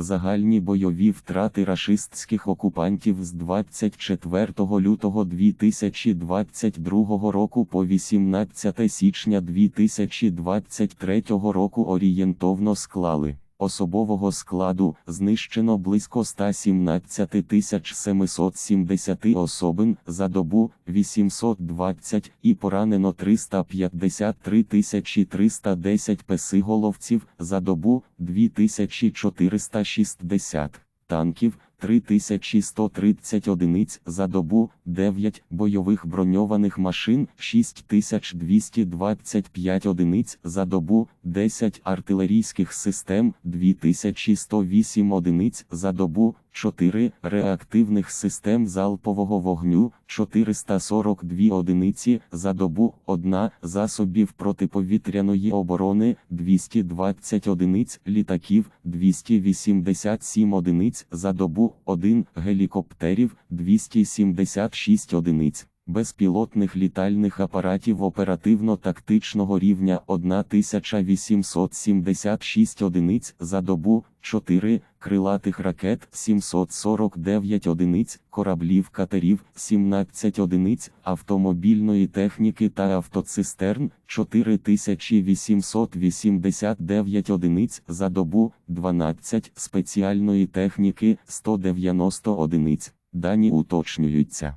Загальні бойові втрати рашистських окупантів з 24 лютого 2022 року по 18 січня 2023 року орієнтовно склали. Особового складу знищено близько 117 770 особин за добу 820 і поранено 353 310 песиголовців за добу 2460 танків. 3130 одиниць за добу, 9 бойових броньованих машин, 6225 одиниць за добу, 10 артилерійських систем, 2108 одиниць за добу, 4 реактивних систем залпового вогню, 442 одиниці за добу, 1 засобів протиповітряної оборони, 220 одиниць літаків, 287 одиниць за добу, 1 гелікоптерів, 276 одиниць. Безпілотних літальних апаратів оперативно-тактичного рівня 1876 одиниць за добу, 4 крилатих ракет 749 одиниць, кораблів катерів 17 одиниць, автомобільної техніки та автоцистерн 4889 одиниць за добу, 12 спеціальної техніки 190 одиниць. Дані уточнюються.